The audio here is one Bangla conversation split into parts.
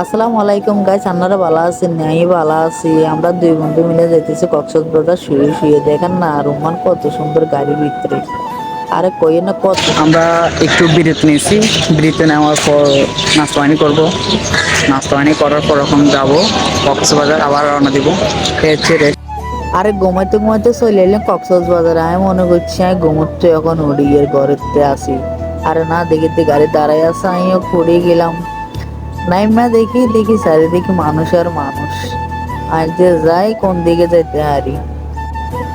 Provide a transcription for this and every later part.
আসসালামু আলাইকুম গাইস আপনারা ভালো আছেন? আমি ভালো আছি। আমরা দুই বন্ধু মিলে যাইতেছি কক্সবাজার শুয়ে শুয়ে। দেখেন না রোমান কত সুন্দর গাড়ির ভিতরে। আরে কই না কত আমরা একটু বিরতি নিয়েছি। বিরতি নেওয়ার পর নাস্তা পানি করব। নাস্তা পানি করার পর এখন যাব কক্সবাজার আবার রওনা দিব। হচ্ছে রেস্ট আরে ঘুমাইতে ঘুমাইতে চলে এলাম কক্সবাজারে। আমি মনে করছি আমি ঘুমোতে এখন উড়িয়ে ঘরেতে আসি আরে না দেখিতে গাড়ি দাঁড়াই আছে আমিও পড়ে গেলাম। নাই মা দেখি দেখি, চারিদিকে মানুষ আর মানুষ। আর যে যাই কোন দিকে যাইতে হারি।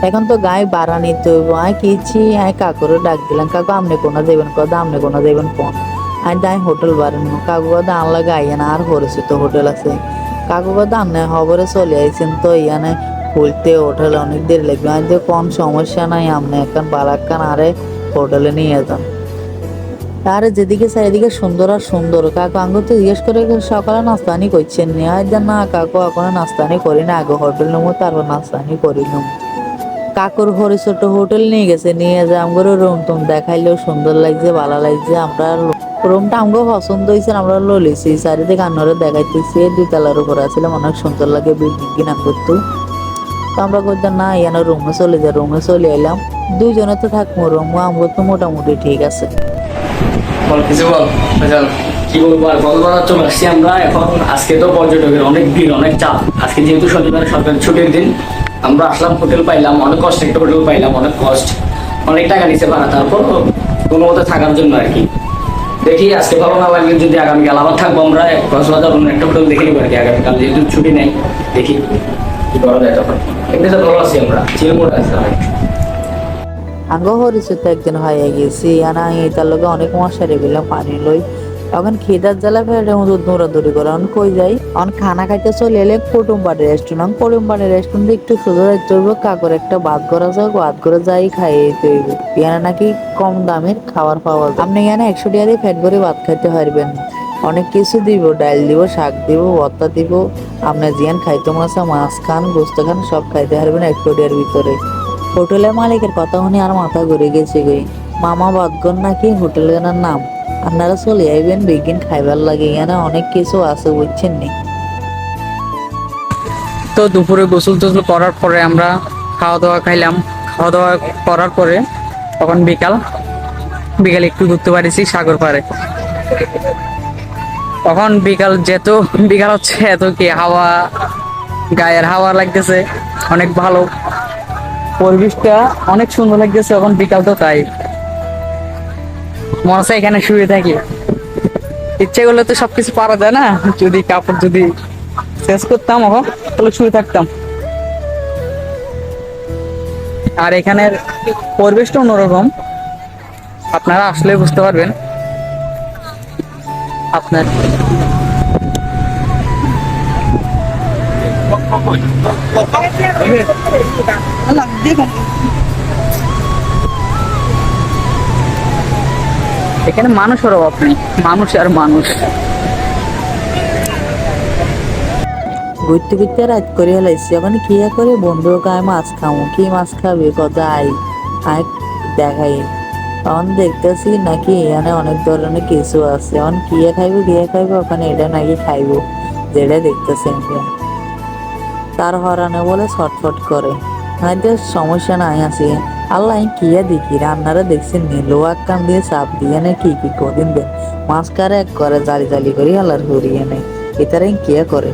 এখন তো গায়ে বাড়া নিতে হইব। আয় কিছি আয় কাকুরে ডাক দিলাম। কাকু, আমনে কোনা যাবেন কদা আমনে কোনা দেবেন কোন? আয় দাই হোটেল বাড়েন কাকু কথা আনলা গাইয়ে না, আর পরিচিত হোটেল আছে। কাকু কথা আমনে খবরে চলে আইছেন তো, ইয়ানে খুলতে হোটেল অনেক দেরি লাগবে। আর যে কোন সমস্যা নাই, আমনে এখন বালাক্কান আরে হোটেলে নিয়ে যান। আর যেদিকে চারিদিকে সুন্দর আর সুন্দর। কাকু আঙ্গ তো জিজ্ঞেস করে সকালে নাস্তানি করছেন নি? না, কাকু এখনও নাস্তানি করি না। আগে হোটেল নেব, তারপর নাস্তানি করি নেব। কাকুর ঘরে ছোট হোটেল নিয়ে গেছে, নিয়ে যে আমগো রুম। টুম দেখাইলেও সুন্দর লাগছে, ভালো লাগছে। আমরা রুমটা আমগো পছন্দ হয়েছে আমরা ললিছি চারিদিকে আন্নরে দেখাইতেছি দুই তলার উপর আসছিলাম অনেক সুন্দর লাগে বিল্ডিং কিনা করতো। তো আমরা করতাম না, ইয়ানো রুমে চলে যা, রুমে চলে এলাম দুইজনে তো থাকব রুম আমগো তো মোটামুটি ঠিক আছে। টাকা নিচে কোনো মতো থাকার জন্য আর দেখি, আজকে ভালো না লাগলে যদি আগামীকাল আবার থাকব আমরা কক্সবাজার অন্য একটা হোটেল দেখে নিবো আর কি, আগামীকাল যেহেতু ছুটি নেই, দেখি কি করা যায় তখন। এমনি তো ভালো আছি আমরা চিলমোড় আছে। আঙ্গ হরিচিত একদিন হয়ে গেছি আনা তার লগে অনেক মশারি গেলাম পানি লই। এখন খিদার জ্বালা ফেলে দৌড়াদৌড়ি করে, অন কই যাই? অন খানা খাইতে চলে এলে কুটুম বাড়ি রেস্টুরেন্ট কুটুম বাড়ি রেস্টুরেন্ট একটু রাখতে হইব, কাকুর একটা ভাত করা যাক, ভাত করে যাই খাইয়ে দিতে হইব। নাকি কম দামের খাবার পাওয়া যায়। আপনি এখানে একশো টাকা দিয়ে ফ্যাট করে ভাত খাইতে পারবেন। অনেক কিছু দিব, ডাল দিব, শাক দিব, ভর্তা দিব। আপনার জিয়ান খাইতে মাছা মাছ খান, গোস্ত খান, সব খাইতে পারবেন একশো টাকার ভিতরে। হোটেলের মালিকের কথা শুনে আর মাথা ঘুরে গেছে গই মামা বাদগন নাকি হোটেলের নাম। আপনারা চলে আইবেন, বিগিন খাইবার লাগে। এখানে অনেক কিছু আছে, বুঝছেন নি? তো দুপুরে গোসল টোসল করার পরে আমরা খাওয়া দাওয়া খাইলাম। খাওয়া দাওয়া করার পরে তখন বিকাল। বিকালে একটু ঘুরতে পারিছি সাগর পাড়ে। তখন বিকাল যেত বিকাল হচ্ছে এত কি হাওয়া, গায়ের হাওয়া লাগতেছে, অনেক ভালো। পরিবেশটা অনেক সুন্দর লাগতেছে, এখন বিকাল তো তাই। মনে হচ্ছে এখানে শুয়ে থাকি। ইচ্ছে করলে তো সবকিছু পারা যায় না? যদি কাপড় যদি শেষ করতাম, এখন তাহলে শুয়ে থাকতাম। আর এখানের পরিবেশটা অন্যরকম। আপনারা আসলে বুঝতে পারবেন। আপনার এখানে মানুষের অভাব নেই। মানুষ আর মানুষ। ঘুরতে ঘুরতে রাত করে হেলাইছি এখন কি করে? বন্ধু গায়ে মাছ খামো। কি মাছ খাবে? কথা আই? আই দেখাই। তখন দেখতেছি নাকি এখানে অনেক ধরনের কিছু আছে। এখন কি খাইবো কি খাইবো? ওখানে এটা নাকি খাইবো, যেটা দেখতেছি তার হরানে বলে ছটফট করে। হয়তো সমস্যা নাই আছে আল্লাহ কি দেখি, রান্নারা দেখছেন নি? লোয়া কান দিয়ে চাপ দিয়ে নে, কি কি কদিন দেন কারে এক করে জালি জালি করি, আল্লাহর হরিয়ে নেই এটারাই কি করে?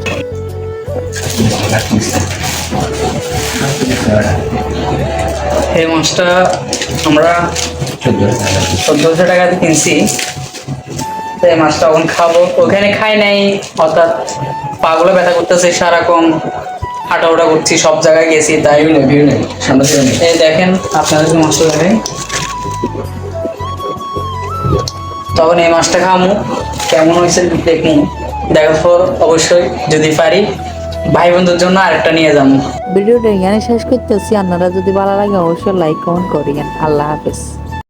এই মাছটা আমরা চোদ্দশো টাকা দিয়ে কিনছি। এই মাছটা এখন খাব। ওখানে খাই নাই, অর্থাৎ পাগুলো ব্যথা করতেছে সারাক্ষণ। হাঁটা ওটা করছি, সব জায়গায় গেছি, তাই ভিউ নেই এই দেখেন, আপনাদের মাছটা দেখেন তখন এই মাছটা খামু, কেমন হয়েছে দেখমু। দেখার পর অবশ্যই যদি পারি ভাই বন্ধুর জন্য আরেকটা নিয়ে যাব ভিডিওটা এখানে শেষ করতেছি, আপনারা যদি ভালো লাগে অবশ্যই লাইক কমেন্ট করিয়েন। আল্লাহ হাফেজ।